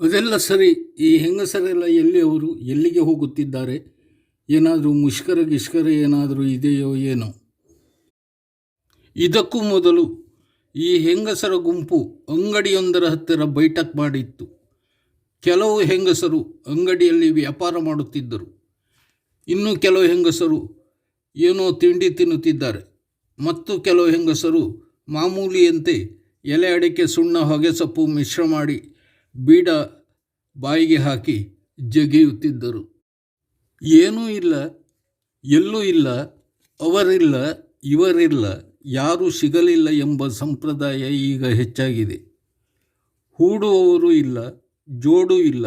ಅದೆಲ್ಲ ಸರಿ, ಈ ಹೆಂಗಸರೆಲ್ಲ ಎಲ್ಲಿ ಅವರು ಎಲ್ಲಿಗೆ ಹೋಗುತ್ತಿದ್ದಾರೆ? ಏನಾದರೂ ಮುಷ್ಕರ ಗಿಷ್ಕರ ಏನಾದರೂ ಇದೆಯೋ ಏನೋ? ಇದಕ್ಕೂ ಮೊದಲು ಈ ಹೆಂಗಸರ ಗುಂಪು ಅಂಗಡಿಯೊಂದರ ಹತ್ತಿರ ಬೈಠಕ್ ಮಾಡಿತ್ತು. ಕೆಲವು ಹೆಂಗಸರು ಅಂಗಡಿಯಲ್ಲಿ ವ್ಯಾಪಾರ ಮಾಡುತ್ತಿದ್ದರು. ಇನ್ನು ಕೆಲವು ಹೆಂಗಸರು ಏನೋ ತಿಂಡಿ ತಿನ್ನುತ್ತಿದ್ದಾರೆ. ಮತ್ತು ಕೆಲವು ಹೆಂಗಸರು ಮಾಮೂಲಿಯಂತೆ ಎಲೆ ಅಡಿಕೆ, ಸುಣ್ಣ, ಹೊಗೆಸೊಪ್ಪು ಮಿಶ್ರ ಮಾಡಿ ಬೀಡ ಬಾಯಿಗೆ ಹಾಕಿ ಜಗಿಯುತ್ತಿದ್ದರು. ಏನೂ ಇಲ್ಲ, ಎಲ್ಲೂ ಇಲ್ಲ, ಅವರಿಲ್ಲ, ಇವರಿಲ್ಲ, ಯಾರೂ ಸಿಗಲಿಲ್ಲ ಎಂಬ ಸಂಪ್ರದಾಯ ಈಗ ಹೆಚ್ಚಾಗಿದೆ. ಹೂಡುವವರು ಇಲ್ಲ, ಜೋಡು ಇಲ್ಲ,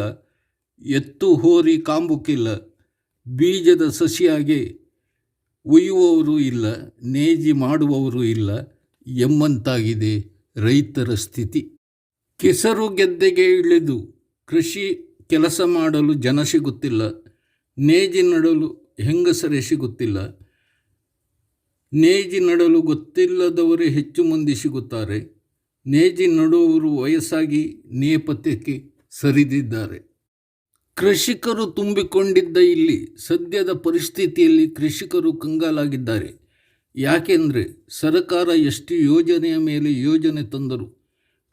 ಎತ್ತು ಹೋರಿ ಕಾಂಬುಕ್ಕಿಲ್ಲ ಬೀಜದ ಸಸಿಯಾಗೆ ಒಯ್ಯುವವರು ಇಲ್ಲ ನೇಜಿ ಮಾಡುವವರು ಇಲ್ಲ ಎಂಬಂತಾಗಿದೆ ರೈತರ ಸ್ಥಿತಿ. ಕೆಸರು ಗೆದ್ದೆಗೆ ಇಳಿದು ಕೃಷಿ ಕೆಲಸ ಮಾಡಲು ಜನ ಸಿಗುತ್ತಿಲ್ಲ, ನೇಜಿ ನಡಲು ಹೆಂಗಸರೇ ಸಿಗುತ್ತಿಲ್ಲ. ನೇಜಿ ನಡಲು ಗೊತ್ತಿಲ್ಲದವರೇ ಹೆಚ್ಚು ಮಂದಿ ಸಿಗುತ್ತಾರೆ. ನೇಜಿ ನಡುವವರು ವಯಸ್ಸಾಗಿ ನೇಪಥ್ಯಕ್ಕೆ ಸರಿದಿದ್ದಾರೆ. ಕೃಷಿಕರು ತುಂಬಿಕೊಂಡಿದ್ದ ಇಲ್ಲಿ ಸದ್ಯದ ಪರಿಸ್ಥಿತಿಯಲ್ಲಿ ಕೃಷಿಕರು ಕಂಗಾಲಾಗಿದ್ದಾರೆ. ಯಾಕೆಂದರೆ ಸರ್ಕಾರ ಎಷ್ಟು ಯೋಜನೆಯ ಮೇಲೆ ಯೋಜನೆ ತಂದರೂ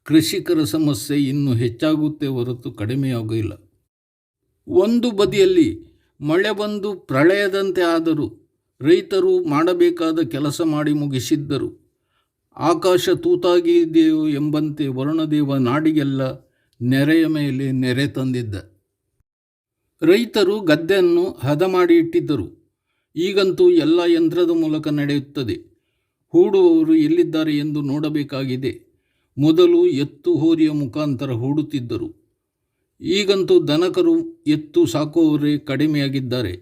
ಕೃಷಿಕರ ಸಮಸ್ಯೆ ಇನ್ನೂ ಹೆಚ್ಚಾಗುತ್ತೆ ಹೊರತು ಕಡಿಮೆಯಾಗಿಲ್ಲ ಒಂದು ಬದಿಯಲ್ಲಿ ಮಳೆ ಬಂದು ಪ್ರಳಯದಂತೆ ಆದರೂ ರೈತರು ಮಾಡಬೇಕಾದ ಕೆಲಸ ಮಾಡಿ ಮುಗಿಸಿದ್ದರು. ಆಕಾಶ ತೂತಾಗಿದೆಯೋ ಎಂಬಂತೆ ವರುಣದೇವ ನಾಡಿಗೆಲ್ಲ ನೆರೆಯ ಮೇಲೆ ನೆರೆ ತಂದಿದ್ದ. ರೈತರು ಗದ್ದೆಯನ್ನು ಹದ ಮಾಡಿ ಇಟ್ಟಿದ್ದರು. ಈಗಂತೂ ಎಲ್ಲ ಯಂತ್ರದ ಮೂಲಕ ನಡೆಯುತ್ತದೆ. ಹೂಡುವವರು ಎಲ್ಲಿದ್ದಾರೆ ಎಂದು ನೋಡಬೇಕಾಗಿದೆ. ಮೊದಲು ಎತ್ತು ಹೋರಿಯ ಮುಖಾಂತರ ಹೂಡುತ್ತಿದ್ದರು. ಈಗಂತೂ ದನಕರು ಎತ್ತು ಸಾಕುವವರೇ ಕಡಿಮೆಯಾಗಿದ್ದಾರೆ.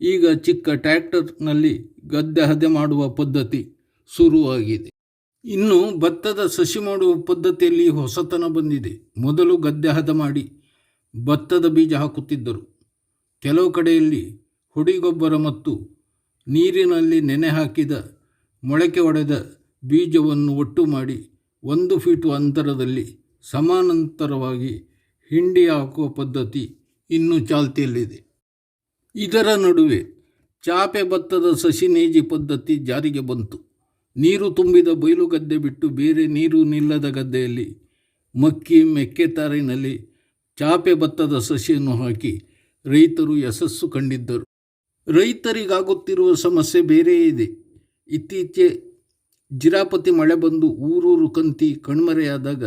ಈಗ ಚಿಕ್ಕ ಟ್ರ್ಯಾಕ್ಟರ್ನಲ್ಲಿ ಗದ್ದೆ ಹದೆ ಮಾಡುವ ಪದ್ಧತಿ ಶುರುವಾಗಿದೆ. ಇನ್ನು ಭತ್ತದ ಸಸಿ ಮಾಡುವ ಪದ್ಧತಿಯಲ್ಲಿ ಹೊಸತನ ಬಂದಿದೆ. ಮೊದಲು ಗದ್ದೆ ಹದ ಮಾಡಿ ಭತ್ತದ ಬೀಜ ಹಾಕುತ್ತಿದ್ದರು. ಕೆಲವು ಕಡೆಯಲ್ಲಿ ಹುಡಿಗೊಬ್ಬರ ಮತ್ತು ನೀರಿನಲ್ಲಿ ನೆನೆ ಹಾಕಿದ ಮೊಳಕೆ ಒಡೆದ ಬೀಜವನ್ನು ಒಟ್ಟು ಮಾಡಿ ಒಂದು ಫೀಟು ಅಂತರದಲ್ಲಿ ಸಮಾನಾಂತರವಾಗಿ ಹಿಂಡಿ ಹಾಕುವ ಪದ್ಧತಿ ಇನ್ನೂ ಚಾಲ್ತಿಯಲ್ಲಿದೆ. ಇದರ ನಡುವೆ ಚಾಪೆ ಭತ್ತದ ಸಸಿ ನೇಜಿ ಪದ್ಧತಿ ಜಾರಿಗೆ ಬಂತು. ನೀರು ತುಂಬಿದ ಬಯಲು ಗದ್ದೆ ಬಿಟ್ಟು ಬೇರೆ ನೀರು ನಿಲ್ಲದ ಗದ್ದೆಯಲ್ಲಿ ಮಕ್ಕಿ ಮೆಕ್ಕೆತಾರಿನಲ್ಲಿ ಚಾಪೆ ಭತ್ತದ ಸಸಿಯನ್ನು ಹಾಕಿ ರೈತರು ಯಶಸ್ಸು ಕಂಡಿದ್ದರು. ರೈತರಿಗಾಗುತ್ತಿರುವ ಸಮಸ್ಯೆ ಬೇರೆಯೇ ಇದೆ. ಇತ್ತೀಚೆ ಜಿರಾಪತಿ ಮಳೆ ಬಂದು ಊರೂರು ಕಂತಿ ಕಣ್ಮರೆಯಾದಾಗ,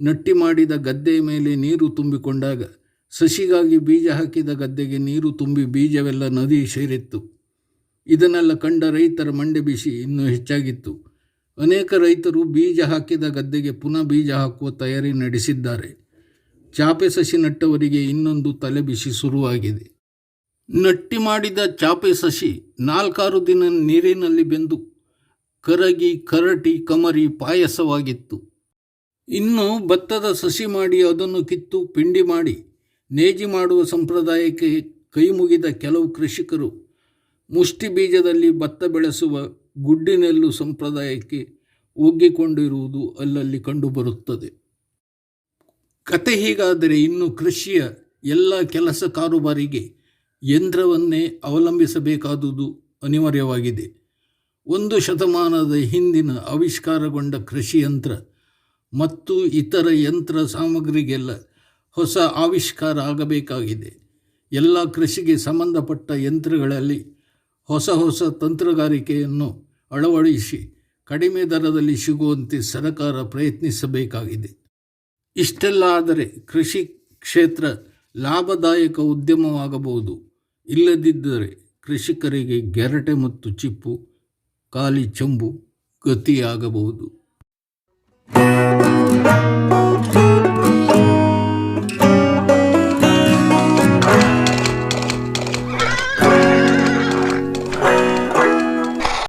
ನಟ್ಟಿ ಮಾಡಿದ ಗದ್ದೆಯ ಮೇಲೆ ನೀರು ತುಂಬಿಕೊಂಡಾಗ, ಸಸಿಗಾಗಿ ಬೀಜ ಹಾಕಿದ ಗದ್ದೆಗೆ ನೀರು ತುಂಬಿ ಬೀಜವೆಲ್ಲ ನದಿ ಸೇರಿತ್ತು. ಇದನ್ನೆಲ್ಲ ಕಂಡ ರೈತರ ಮಂಡೆ ಬಿಸಿ ಇನ್ನೂ ಹೆಚ್ಚಾಗಿತ್ತು. ಅನೇಕ ರೈತರು ಬೀಜ ಹಾಕಿದ ಗದ್ದೆಗೆ ಪುನಃ ಬೀಜ ಹಾಕುವ ತಯಾರಿ ನಡೆಸಿದ್ದಾರೆ. ಚಾಪೆ ಸಸಿ ನಟ್ಟವರಿಗೆ ಇನ್ನೊಂದು ತಲೆ ಬಿಸಿ ಶುರುವಾಗಿದೆ. ನಟ್ಟಿ ಮಾಡಿದ ಚಾಪೆ ಸಸಿ ನಾಲ್ಕಾರು ದಿನ ನೀರಿನಲ್ಲಿ ಬೆಂದು ಕರಗಿ, ಕರಟಿ, ಕಮರಿ ಪಾಯಸವಾಗಿತ್ತು. ಇನ್ನು ಭತ್ತದ ಸಸಿ ಮಾಡಿ ಅದನ್ನು ಕಿತ್ತು ಪಿಂಡಿ ಮಾಡಿ ನೇಜಿ ಮಾಡುವ ಸಂಪ್ರದಾಯಕ್ಕೆ ಕೈ ಮುಗಿದ ಕೆಲವು ಕೃಷಿಕರು ಮುಷ್ಟಿ ಬೀಜದಲ್ಲಿ ಭತ್ತ ಬೆಳೆಸುವ ಗುಡ್ಡಿನೆಲ್ಲು ಸಂಪ್ರದಾಯಕ್ಕೆ ಒಗ್ಗಿಕೊಂಡಿರುವುದು ಅಲ್ಲಲ್ಲಿ ಕಂಡುಬರುತ್ತದೆ. ಕತೆ ಹೀಗಾದರೆ ಇನ್ನು ಕೃಷಿಯ ಎಲ್ಲ ಕೆಲಸ ಕಾರುಬಾರಿಗೆ ಯಂತ್ರವನ್ನೇ ಅವಲಂಬಿಸಬೇಕಾದುದು ಅನಿವಾರ್ಯವಾಗಿದೆ. ಒಂದು ಶತಮಾನದ ಹಿಂದಿನ ಆವಿಷ್ಕಾರಗೊಂಡ ಕೃಷಿ ಯಂತ್ರ ಮತ್ತು ಇತರ ಯಂತ್ರ ಸಾಮಗ್ರಿಗೆಲ್ಲ ಹೊಸ ಆವಿಷ್ಕಾರ ಆಗಬೇಕಾಗಿದೆ. ಎಲ್ಲ ಕೃಷಿಗೆ ಸಂಬಂಧಪಟ್ಟ ಯಂತ್ರಗಳಲ್ಲಿ ಹೊಸ ಹೊಸ ತಂತ್ರಗಾರಿಕೆಯನ್ನು ಅಳವಡಿಸಿ ಕಡಿಮೆ ದರದಲ್ಲಿ ಸಿಗುವಂತೆ ಸರಕಾರ ಪ್ರಯತ್ನಿಸಬೇಕಾಗಿದೆ. ಇಷ್ಟೆಲ್ಲ ಆದರೆ ಕೃಷಿ ಕ್ಷೇತ್ರ ಲಾಭದಾಯಕ ಉದ್ಯಮವಾಗಬಹುದು. ಇಲ್ಲದಿದ್ದರೆ ಕೃಷಿಕರಿಗೆ ಗೆರಟೆ ಮತ್ತು ಚಿಪ್ಪು ಖಾಲಿ ಚಂಬು ಗತಿಯಾಗಬಹುದು.